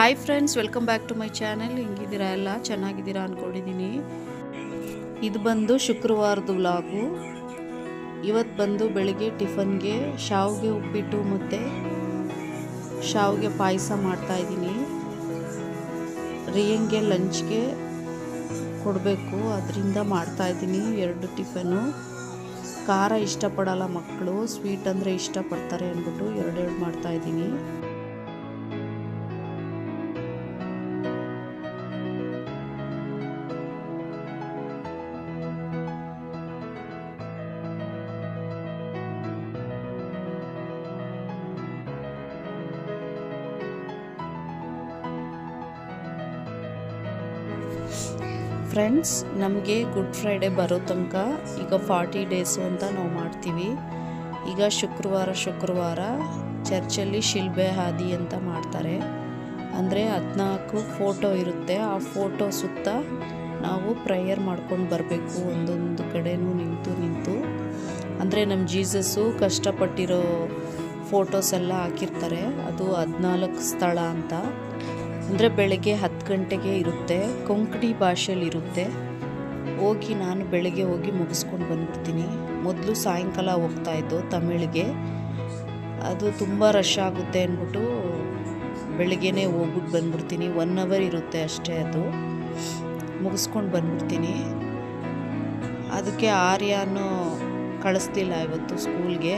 Hi friends welcome back to my channel ಹಿಂಗಿದ್ದೀರಾ ಎಲ್ಲ? ಚೆನ್ನಾಗಿದ್ದೀರಾ ಅಂದ್ಕೊಂಡಿದ್ದೀನಿ ಇದು ಬಂದು ಶುಕ್ರವಾರದ ವ್ಲಾಗು ಇವತ್ತು ಬಂದು ಬೆಳಿಗ್ಗೆ ಟಿಫನ್ಗೆ ಶಾವಿಗೆ ಉಪ್ಪಿಟ್ಟು ಮತ್ತು ಶಾವಿಗೆ ಪಾಯಸ ಮಾಡ್ತಾಯಿದ್ದೀನಿ ರಿಯಂಗೆ ಲಂಚ್ಗೆ ಕೊಡಬೇಕು. ಅದರಿಂದ ಮಾಡ್ತಾಯಿದ್ದೀನಿ ಎರಡು ಟಿಫನ್ನು ಖಾರ ಇಷ್ಟಪಡಲ್ಲ ಮಕ್ಕಳು. ಸ್ವೀಟ್ ಅಂದರೆ ಇಷ್ಟಪಡ್ತಾರೆ ಅಂದ್ಬಿಟ್ಟು ಎರಡೆರಡು ಮಾಡ್ತಾಯಿದ್ದೀನಿ ಫ್ರೆಂಡ್ಸ್ ನಮಗೆ ಗುಡ್ ಫ್ರೈಡೇ ಬರೋ ತನಕ ಈಗ ಫಾರ್ಟಿ ಡೇಸು ಅಂತ ನಾವು ಮಾಡ್ತೀವಿ. ಈಗ ಶುಕ್ರವಾರ ಶುಕ್ರವಾರ ಚರ್ಚಲ್ಲಿ ಶಿಲ್ಬೆ, ಹಾದಿ ಅಂತ ಮಾಡ್ತಾರೆ. ಅಂದರೆ ಹದಿನಾಲ್ಕು ಫೋಟೋ ಇರುತ್ತೆ. ಆ ಫೋಟೋ ಸುತ್ತ ನಾವು ಪ್ರೇಯರ್ ಮಾಡ್ಕೊಂಡು ಬರಬೇಕು ಒಂದೊಂದು ಕಡೆನೂ ನಿಂತು ನಿಂತು. ಅಂದರೆ ನಮ್ಮ ಜೀಸಸ್ಸು ಕಷ್ಟಪಟ್ಟಿರೋ ಫೋಟೋಸ್ ಎಲ್ಲ ಹಾಕಿರ್ತಾರೆ. ಅದು ಹದಿನಾಲ್ಕು ಸ್ಥಳ ಅಂತ. ಅಂದರೆ ಬೆಳಗ್ಗೆ ಹತ್ತು ಗಂಟೆಗೆ ಇರುತ್ತೆ, ಕೊಂಕಣಿ ಭಾಷೆಯಲ್ಲಿ ಇರುತ್ತೆ. ಹೋಗಿ ನಾನು ಬೆಳಗ್ಗೆ ಹೋಗಿ ಮುಗಿಸ್ಕೊಂಡು ಬಂದ್ಬಿಡ್ತೀನಿ. ಮೊದಲು ಸಾಯಂಕಾಲ ಹೋಗ್ತಾಯಿದ್ದು ತಮಿಳಿಗೆ. ಅದು ತುಂಬ ರಶ್ ಆಗುತ್ತೆ ಅಂದ್ಬಿಟ್ಟು ಬೆಳಗ್ಗೆನೇ ಹೋಗ್ಬಿಟ್ಟು ಬಂದ್ಬಿಡ್ತೀನಿ. ಒನ್ ಅವರ್ ಇರುತ್ತೆ ಅಷ್ಟೇ ಅದು. ಮುಗಿಸ್ಕೊಂಡು ಬಂದ್ಬಿಡ್ತೀನಿ. ಅದಕ್ಕೆ ಆರ್ಯಾನು ಕಳಿಸ್ತಿಲ್ಲ ಇವತ್ತು ಸ್ಕೂಲ್ಗೆ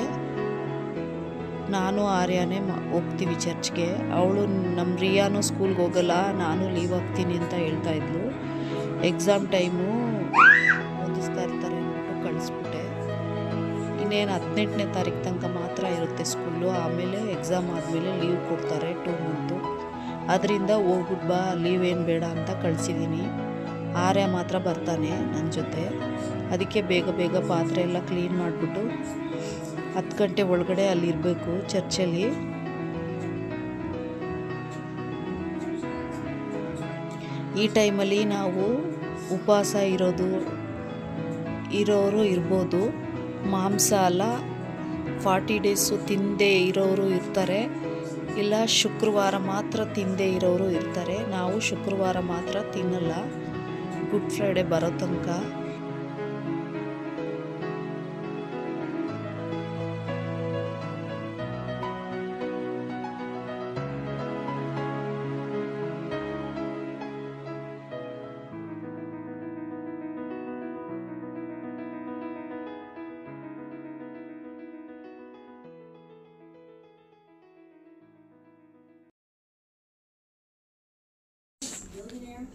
ನಾನು ಆರ್ಯಾನೇ ಹೋಗ್ತೀವಿ ಚರ್ಚ್ಗೆ. ಅವಳು ನಮ್ಮ ರಿಯಾನೂ ಸ್ಕೂಲ್ಗೆ ಹೋಗಲ್ಲ, ನಾನು ಲೀವ್ ಆಗ್ತೀನಿ ಅಂತ ಹೇಳ್ತಾ ಇದ್ಲು. ಎಕ್ಸಾಮ್ ಟೈಮು ಓದಿಸ್ತಾ ಇರ್ತಾರೆ ಅಂದ್ಬಿಟ್ಟು ಕಳಿಸ್ಬಿಟ್ಟೆ. ಇನ್ನೇನು ಹದಿನೆಂಟನೇ ತಾರೀಕು ತನಕ ಮಾತ್ರ ಇರುತ್ತೆ ಸ್ಕೂಲು. ಆಮೇಲೆ ಎಕ್ಸಾಮ್ ಆದಮೇಲೆ ಲೀವ್ ಕೊಡ್ತಾರೆ ಟೂ ಮಂತು. ಅದರಿಂದ ಹೋಗ್ಬಿಟ್ಟು ಬಾ, ಲೀವ್ ಏನು ಬೇಡ ಅಂತ ಕಳಿಸಿದ್ದೀನಿ ಆರ್ಯ ಮಾತ್ರ ಬರ್ತಾನೆ ನನ್ನ ಜೊತೆ. ಅದಕ್ಕೆ ಬೇಗ ಬೇಗ ಪಾತ್ರೆ ಎಲ್ಲ ಕ್ಲೀನ್ ಮಾಡಿಬಿಟ್ಟು ಹತ್ತು ಗಂಟೆ ಒಳಗಡೆ ಅಲ್ಲಿ ಇರಬೇಕು ಚರ್ಚಲ್ಲಿ. ಈ ಟೈಮಲ್ಲಿ ನಾವು ಉಪವಾಸ ಇರೋದು, ಇರೋರು ಇರ್ಬೋದು. ಮಾಂಸ ಅಲ್ಲ, ಫಾರ್ಟಿ ಡೇಸು ತಿಂದೇ ಇರೋರು ಇರ್ತಾರೆ. ಇಲ್ಲ, ಶುಕ್ರವಾರ ಮಾತ್ರ ತಿಂದೇ ಇರೋರು ಇರ್ತಾರೆ. ನಾವು ಶುಕ್ರವಾರ ಮಾತ್ರ ತಿನ್ನಲ್ಲ. ಗುಡ್ ಫ್ರೈಡೆ ಬರೋ ತನಕ.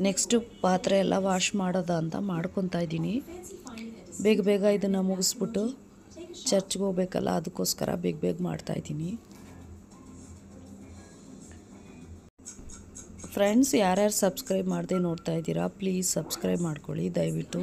ನೆಕ್ಸ್ಟು ಪಾತ್ರೆ ಎಲ್ಲ ವಾಶ್ ಮಾಡೋದ ಅಂತ ಮಾಡ್ಕೊತಾ ಇದ್ದೀನಿ. ಬೇಗ ಬೇಗ ಇದನ್ನು ಮುಗಿಸ್ಬಿಟ್ಟು ಚರ್ಚ್ಗೆ ಹೋಗ್ಬೇಕಲ್ಲ, ಅದಕ್ಕೋಸ್ಕರ ಬೇಗ ಬೇಗ ಮಾಡ್ತಾಯಿದ್ದೀನಿ ಫ್ರೆಂಡ್ಸ್ ಯಾರ್ಯಾರು ಸಬ್ಸ್ಕ್ರೈಬ್ ಮಾಡದೆ ನೋಡ್ತಾ ಇದ್ದೀರಾ ಪ್ಲೀಸ್ ಸಬ್ಸ್ಕ್ರೈಬ್ ಮಾಡ್ಕೊಳ್ಳಿ ದಯವಿಟ್ಟು.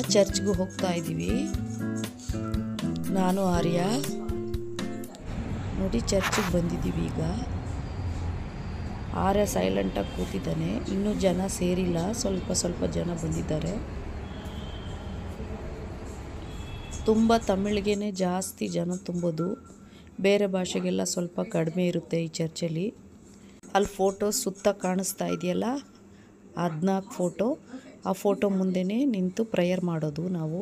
ಚರ್ಚ್ಗೆ ಹೋಗ್ತಾ ಇದ್ದೀವಿ. ನಾನು ಆರ್ಯ. ನೋಡಿ, ಚರ್ಚಿಗೆ ಬಂದಿದ್ದೀವಿ ಈಗ. ಆರ್ಯ ಸೈಲೆಂಟಾಗಿ ಕೂತಿದ್ದಾನೆ. ಇನ್ನೂ ಜನ ಸೇರಿಲ್ಲ. ಸ್ವಲ್ಪ ಸ್ವಲ್ಪ ಜನ ಬಂದಿದ್ದಾರೆ. ತುಂಬ ತಮಿಳಿಗೆ ಜಾಸ್ತಿ ಜನ ತುಂಬೋದು. ಬೇರೆ ಭಾಷೆಗೆಲ್ಲ ಸ್ವಲ್ಪ ಕಡಿಮೆ ಇರುತ್ತೆ ಈ ಚರ್ಚಲ್ಲಿ. ಅಲ್ಲಿ ಫೋಟೋ ಸುತ್ತ ಕಾಣಿಸ್ತಾ ಇದೆಯಲ್ಲ? ಹದಿನಾಲ್ಕು ಫೋಟೋ ಆ ಫೋಟೋ ಮುಂದೆನೇ ನಿಂತು ಪ್ರೇಯರ್ ಮಾಡೋದು ನಾವು.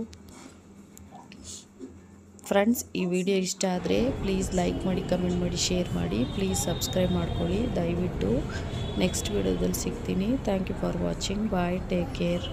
ಫ್ರೆಂಡ್ಸ್, ಈ ವಿಡಿಯೋ ಇಷ್ಟ ಆದರೆ ಪ್ಲೀಸ್ ಲೈಕ್ ಮಾಡಿ, ಕಮೆಂಟ್ ಮಾಡಿ, ಶೇರ್ ಮಾಡಿ. ಪ್ಲೀಸ್ ಸಬ್ಸ್ಕ್ರೈಬ್ ಮಾಡ್ಕೊಳ್ಳಿ. ದಯವಿಟ್ಟು ನೆಕ್ಸ್ಟ್ ವಿಡಿಯೋದಲ್ಲಿ ಸಿಗ್ತೀನಿ. Thank you for watching. Bye. Take care.